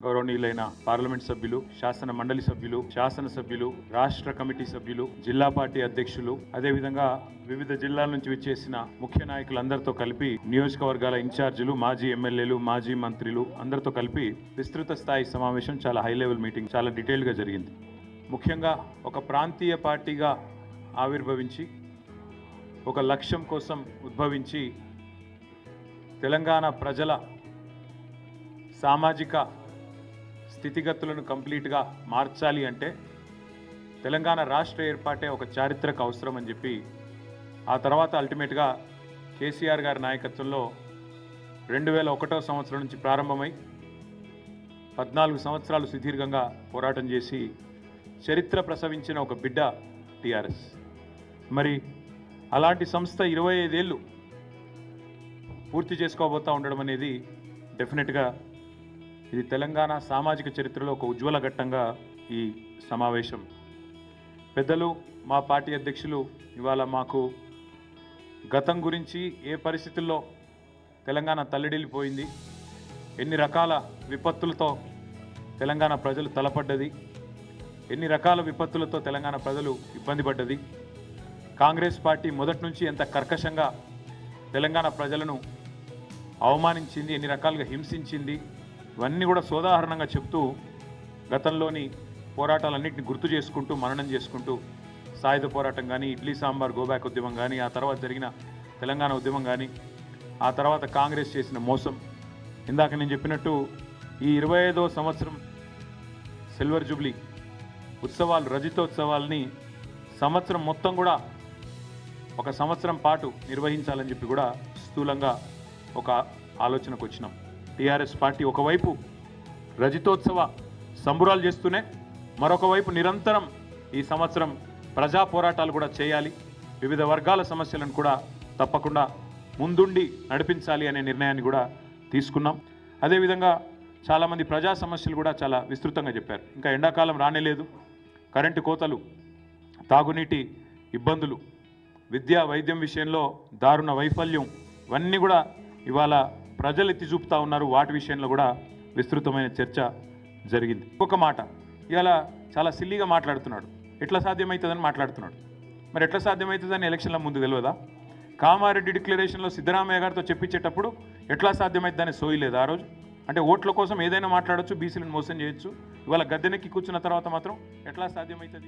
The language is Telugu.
గౌరవనీయులైన పార్లమెంట్ సభ్యులు శాసన మండలి సభ్యులు శాసన సభ్యులు రాష్ట్ర కమిటీ సభ్యులు జిల్లా పార్టీ అధ్యక్షులు అదేవిధంగా వివిధ జిల్లాల నుంచి విచ్చేసిన ముఖ్య నాయకులందరితో కలిపి నియోజకవర్గాల ఇన్ఛార్జీలు మాజీ ఎమ్మెల్యేలు మాజీ మంత్రులు అందరితో కలిపి విస్తృత స్థాయి సమావేశం చాలా హై లెవెల్ మీటింగ్ చాలా డీటెయిల్గా జరిగింది. ముఖ్యంగా ఒక ప్రాంతీయ పార్టీగా ఆవిర్భవించి ఒక లక్ష్యం కోసం ఉద్భవించి తెలంగాణ ప్రజల సామాజిక స్థితిగతులను కంప్లీట్గా మార్చాలి అంటే తెలంగాణ రాష్ట్ర ఏర్పాటే ఒక చారిత్రక అవసరం అని చెప్పి ఆ తర్వాత అల్టిమేట్గా కేసీఆర్ గారి నాయకత్వంలో రెండు వేల ఒకటో సంవత్సరం నుంచి ప్రారంభమై పద్నాలుగు సంవత్సరాలు సుదీర్ఘంగా పోరాటం చేసి చరిత్ర ప్రసవించిన ఒక బిడ్డ టీఆర్ఎస్. మరి అలాంటి సంస్థ ఇరవై ఐదేళ్ళు పూర్తి చేసుకోబోతా ఉండడం అనేది డెఫినెట్గా ఇది తెలంగాణ సామాజిక చరిత్రలో ఒక ఉజ్వల ఘట్టంగా ఈ సమావేశం. పెద్దలు మా పార్టీ అధ్యక్షులు ఇవాళ మాకు గతం గురించి ఏ పరిస్థితుల్లో తెలంగాణ తల్లడిల్లిపోయింది ఎన్ని రకాల విపత్తులతో తెలంగాణ ప్రజలు తలపడ్డది ఎన్ని రకాల విపత్తులతో తెలంగాణ ప్రజలు ఇబ్బంది పడ్డది కాంగ్రెస్ పార్టీ మొదటి నుంచి ఎంత కర్కశంగా తెలంగాణ ప్రజలను అవమానించింది ఎన్ని రకాలుగా హింసించింది ఇవన్నీ కూడా సోదాహరణంగా చెప్తూ గతంలోని పోరాటాలన్నింటినీ గుర్తు చేసుకుంటూ మననం చేసుకుంటూ సాయుధ పోరాటం కానీ ఇడ్లీ సాంబార్ గోబ్యాక్ ఉద్యమం కానీ ఆ తర్వాత జరిగిన తెలంగాణ ఉద్యమం కానీ ఆ తర్వాత కాంగ్రెస్ చేసిన మోసం. ఇందాక నేను చెప్పినట్టు ఈ ఇరవై ఐదో సంవత్సరం సిల్వర్ జూబ్లీ ఉత్సవాలు రజితోత్సవాల్ని సంవత్సరం మొత్తం కూడా ఒక సంవత్సరం పాటు నిర్వహించాలని చెప్పి కూడా స్థూలంగా ఒక ఆలోచనకు వచ్చినాం. టీఆర్ఎస్ పార్టీ ఒకవైపు రజితోత్సవ సంబురాలు చేస్తూనే మరొక వైపు నిరంతరం ఈ సంవత్సరం ప్రజా పోరాటాలు కూడా చేయాలి. వివిధ వర్గాల సమస్యలను కూడా తప్పకుండా ముందుండి నడిపించాలి అనే నిర్ణయాన్ని కూడా తీసుకున్నాం. అదేవిధంగా చాలామంది ప్రజా సమస్యలు కూడా చాలా విస్తృతంగా చెప్పారు. ఇంకా ఎండాకాలం రానేలేదు కరెంటు కోతలు తాగునీటి ఇబ్బందులు విద్యా వైద్యం విషయంలో దారుణ వైఫల్యం ఇవన్నీ కూడా ఇవాళ ప్రజలు ఎత్తి చూపుతా ఉన్నారు. వాటి విషయంలో కూడా విస్తృతమైన చర్చ జరిగింది. ఒక మాట ఇవాళ చాలా సిల్లీగా మాట్లాడుతున్నాడు. ఎట్లా సాధ్యమవుతుందని మాట్లాడుతున్నాడు. మరి ఎట్లా సాధ్యమవుతుందని ఎలక్షన్ల ముందు తెలియదా కామారెడ్డి డిక్లరేషన్లో సిద్ధరామయ్య గారితో చెప్పించేటప్పుడు ఎట్లా సాధ్యమవుతుందని సోయలేదు ఆ రోజు? అంటే ఓట్ల కోసం ఏదైనా మాట్లాడొచ్చు బీసీలను మోసం చేయొచ్చు. ఇవాళ గద్దెనెక్కి కూర్చున్న తర్వాత మాత్రం ఎట్లా సాధ్యమవుతుంది